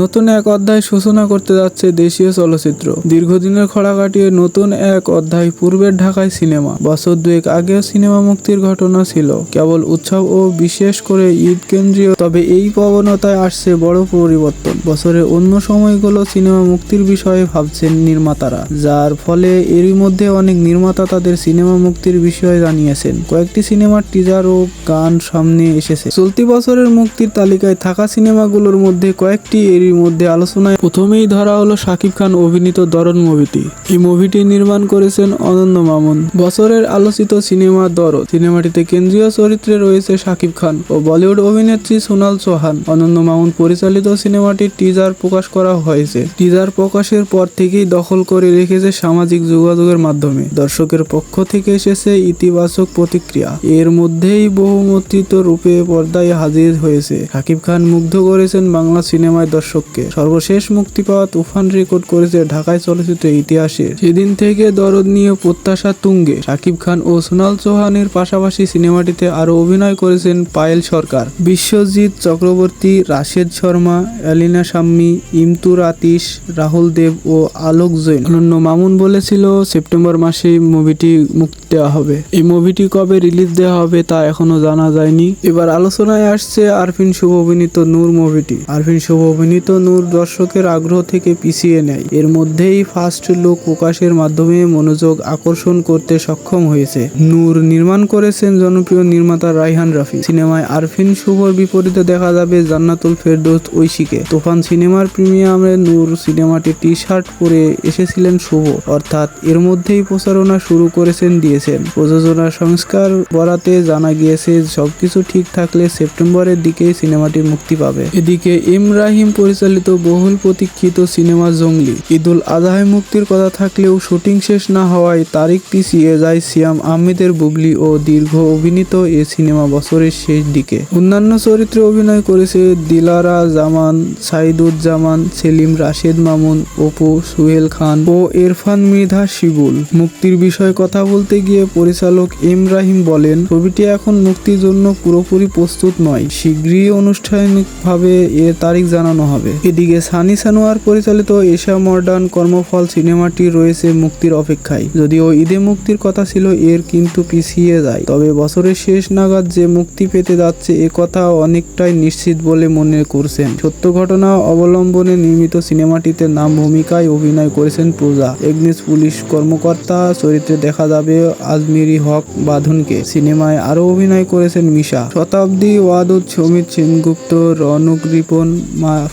নতুন এক অধ্যায় সূচনা করতে যাচ্ছে দেশীয় চলচ্চিত্র। দীর্ঘদিনের খরা কাটিয়ে নতুন এক অধ্যায় পূর্বের ঢাকায় সিনেমা। বছর দুয়েক আগেও সিনেমা মুক্তির ঘটনা ছিল। কেবল উৎসব ও বিশেষ করে ঈদ কেন্দ্রীয়, তবে এই প্রবণতায় আসছে বড় পরিবর্তন। বছরের অন্য সময়গুলো সিনেমা মুক্তির বিষয়ে ভাবছেন নির্মাতারা, যার ফলে এরই মধ্যে অনেক নির্মাতা তাদের সিনেমা মুক্তির বিষয়ে জানিয়েছেন। কয়েকটি সিনেমার টিজার ও গান সামনে এসেছে। চলতি বছরের মুক্তির তালিকায় থাকা সিনেমাগুলোর মধ্যে কয়েকটি এরই মধ্যে আলোচনায় প্রথমেই ধরা হলো শাকিব খান অভিনীত দরদ মুভিটি। এই মুভিটি নির্মাণ করেছেন অনন্য মামুন। বছরের আলোচিত সিনেমা দরদ। সিনেমাটিতে কেন্দ্রীয় চরিত্রে রয়েছে শাকিব খান ও বলিউড অভিনেত্রী সোনাল চৌহান। অনন্য মামুন পরিচালিত সিনেমাটির টিজার প্রকাশ করা হয়েছে। টিজার প্রকাশের পর থেকেই দখল করে রেখেছে সামাজিক যোগাযোগের মাধ্যমে। দর্শকের পক্ষ থেকে এসেছে ইতিবাচক প্রতিক্রিয়া। এর মধ্যেই বহুমূর্তিত রূপে পর্দায় হাজির হয়েছে। শাকিব খান মুগ্ধ করেছেন বাংলা সিনেমায় দর্শককে সর্বশেষ মুক্তি পাওয়া তুফান রেকর্ড করেছে ঢাকায় চলচ্চিত্র ইতিহাসে। সেদিন থেকে দরদ নিয়ে প্রত্যাশা তুঙ্গে। শাকিব খান ও সোনাল চৌহানের পাশাপাশি সিনেমাটিতে আরও অভিনয় করেছেন পায়েল সরকার। বিশ্বজিৎ চক্রবর্তী, রাশেদ শর্মা, অ্যালিনা শাম্মী, ইমতুর আতিশ, রাহুল দেব ও আলোক জৈন। অনন্য মামুন বলেছিল, সেপ্টেম্বর মাসে মুভিটি মুক্তি দেওয়া হবে। এই মুভিটি কবে রিলিজ দেওয়া হবে তা এখনও জানা যায়নি। এবার আলোচনায় আসছে আরফিন শুভ অভিনীত নূর মুভিটি। আরফিন শুভ অভিনীত নূর দর্শকের আগ্রহ থেকে পিছিয়ে নেয়। এর মধ্যেই ফার্স্ট লুক প্রকাশের মাধ্যমে মনোযোগ আকর্ষণ করতে সক্ষম হয়েছে। নূর নির্মাণ করেছেন জনপ্রিয় নির্মাতা রাইহান রাফি। সিনেমায় আরফিন শুভর বিপরীতে দেখা যাবে জান্নাতুল ফেরদৌস ঐশীকে। তুফান সিনেমার প্রিমিয়ামে নূর সিনেমাটি টি শার্ট পরে এসেছিলেন শুভ। অর্থাৎ এর মধ্যেই প্রচারণা শুরু করেছেন দিয়েছেন। প্রযোজনা সংস্কার বরাতে জানা গিয়েছে, সবকিছু ঠিক থাকলে সেপ্টেম্বরের দিকে সিনেমাটি মুক্তি পাবে। এদিকে এম রাহিম পরিচালিত বহুল প্রতীক্ষিত সিনেমা জঙ্গলি। ঈদুল আজহায় মুক্তির কথা থাকলেও শুটিং শেষ না হওয়ায় তারিখ পিছিয়ে যায় সিয়াম আহমেদের বুবলি ও দীর্ঘ অভিনীত এ সিনেমা বছরের শেষ দিকে। অন্যান্য চরিত্রে অভিনয় করেছে দিলারা জামান, সাইদুজ্জামান, সেলিম রাশেদ মামুন, অপু, সুহেল খান ও এরফান মৃধা শিবুল। মুক্তির বিষয়ে কথা বলতে গিয়ে পরিচালক এম রাহিম বলেন, ছবিটি এখন মুক্তির জন্য পুরোপুরি প্রস্তুত নয়। শীঘ্রই আনুষ্ঠানিকভাবে এর তারিখ জানানো হবে। এদিকে সানি সানোয়ার পরিচালিত এশিয়া মডার্ন কর্মফল সিনেমাটি রয়েছে মুক্তির অপেক্ষায়। যদিও ঈদে মুক্তির কথা ছিল, এর কিন্তু পিছিয়ে যায়। তবে বছরের শেষ নাগাদ যে মুক্তি পেতে যাচ্ছে, এ কথা অনেকটাই নিশ্চিত বলে মনে করছেন। সত্য ঘটনা অবলম্বনে নির্মিত সিনেমাটিতে নাম ভূমিকায় অভিনয় করেছেন পূজা। এগনিস পুলিশ কর্মকর্তা, চরিত্রে দেখা যাবে আজমিরি হক বাঁধনকে। সিনেমায় আরও অভিনয় করেছেন মিশা। শতাব্দী ওয়াদুদ, সমিত সেনগুপ্ত রনক রিপন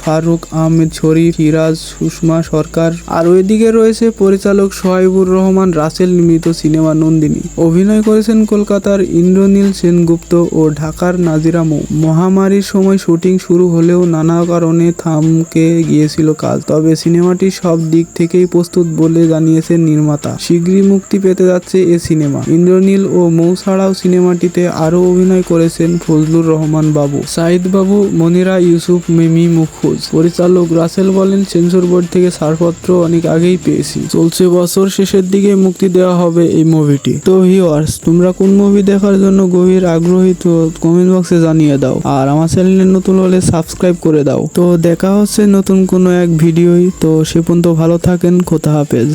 ফারুক আহমেদ শরীফ হিরাজ সুষমা সরকার। আর ওইদিকে রয়েছে পরিচালক সোহাইবুর রহমান, রাসেল নির্মিত সিনেমা নন্দিনী। অভিনয় করেছেন কলকাতার ইন্দ্রনীল সেনগুপ্ত ও ঢাকার নাজিরা মৌ। মহামারীর সময় শুটিং শুরু হলেও নানা কারণে থামকে গিয়েছিল কাজ। তবে সিনেমাটি সব দিক থেকেই প্রস্তুত বলে জানিয়েছেন নির্মাতা। শীঘ্রই মুক্তি পেতে যাচ্ছে এ সিনেমা। ইন্দ্রনীল ও মৌ ছাড়াও সিনেমাটিতে আরও অভিনয় করেছেন ফজলুর রহমান বাবু সাইদ বাবু, মনিরা ইউসুফ, মিমি মুখোজ পরিচালক রাসেল বলেন, সেন্সর বোর্ড থেকে ছাড়পত্র অনেক আগেই পেয়েছি। চলছে বছর শেষের দিকে মুক্তি দেওয়া হবে এই মুভিটি। তো হিওয়ার্স তোমরা কোন মুভি দেখার জন্য গভীর আগ্রহী, তো কমেন্ট বক্সে জানিয়ে দাও। আর আমার চ্যানেলে নতুন হলে সাবস্ক্রাইব করে দাও। তো দেখা হচ্ছে নতুন কোনো এক ভিডিওই তো সে পর্যন্ত ভালো থাকেন কোথা হাফেজ।